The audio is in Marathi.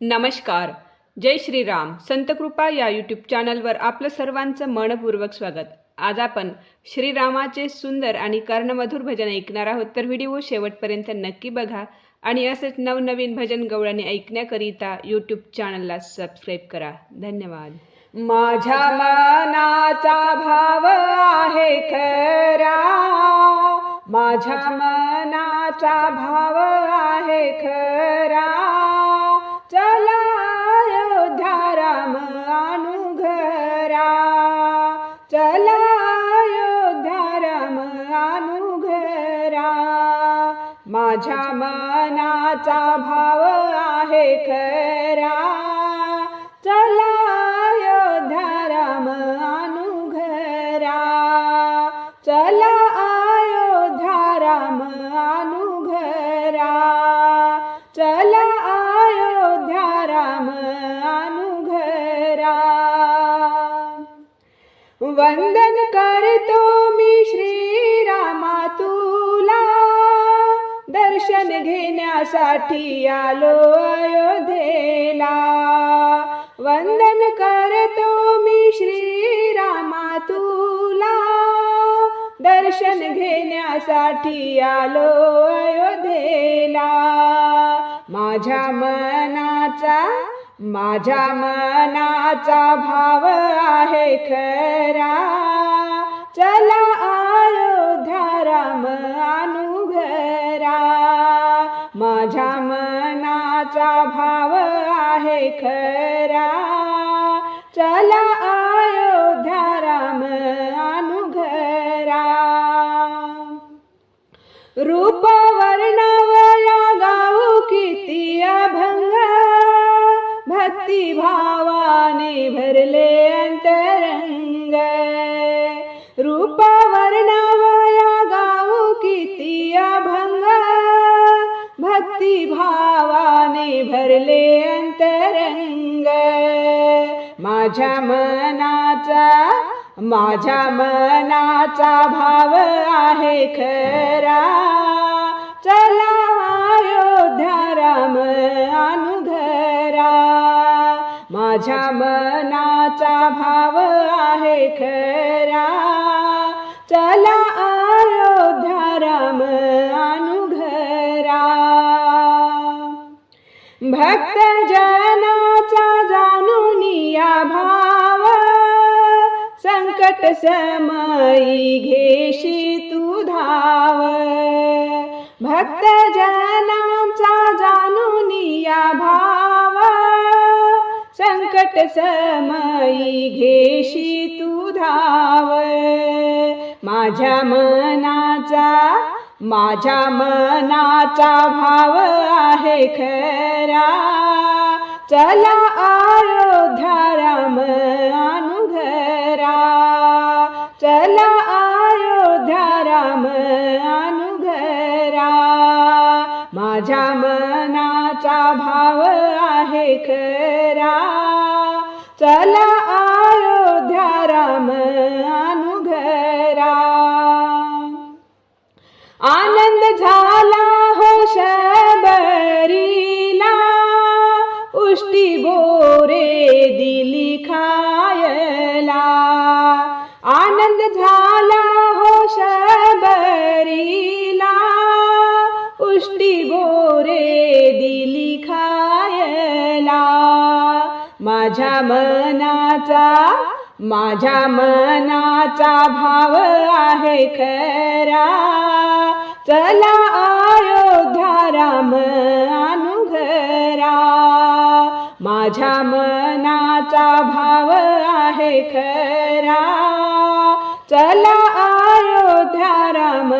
नमस्कार. जय श्रीराम. संतकृपा या यूट्यूब चॅनलवर आपलं सर्वांचं मनपूर्वक स्वागत. आज आपण श्रीरामाचे सुंदर आणि कर्णमधुर भजन ऐकणार आहोत तर व्हिडिओ शेवटपर्यंत नक्की बघा आणि असेच नवनवीन भजन गवळणी ऐकण्याकरिता यूट्यूब चॅनलला सबस्क्राईब करा. धन्यवाद. माझ्या मनाचा भाव आहे खरा. माझ्या मनाचा भाव आहे खरा. चला अयोध्या राम आणू घरा माझ्या मनाचा भाव आहे खरा. चला अयोध्या राम आणू घरा चला वंदन करतो मी श्रीरामा तुला दर्शन घेण्यासाठी आलो अयोध्येला. वंदन करतो मी श्रीरामा तुला दर्शन घेण्यासाठी आलो अयोध्येला. माझ्या मनाचा माझ्या मनाचा भाव आहे खरा. चला अयोध्या राम आणू घरा माझ्या मनाचा भाव आहे खरा. चला अयोध्या राम आणू घरा रूप भक्ती भावाने भरले अंतरंग. रूपा वर्णवया गाऊ किती अभंग. भक्ती भावाने भरले अंतरंग. माझ्या मनाचा माझ्या मनाचा भाव आहे खरा. चला अयोध्या राम. माझ्या मनाचा भाव आहे खरा. चला अयोध्या राम अनुघरा. भक्त जनाचा जाणून या भाव. संकट समयी घेशी तू धाव. भक्त जनाचा जाणून या भाव. संकट समयी घेशी तू धाव माझ्या मनाचा माझ्या मनाचा भाव आहे खरा. चला आयोध्या राम अनुघरा चला आयोध्या राम आहे चला अयोध्या राम अनुघरा आनंद झाला हो शबरीला. उष्टी बोरे दिली खायला. आनंद झाला बोरे दिली खायला. माझ्या मनाचा माझ्या मनाचा भाव आहे खरा. चला अयोध्या राम अनुघरा माझ्या मनाचा भाव आहे खरा. चला अयोध्या राम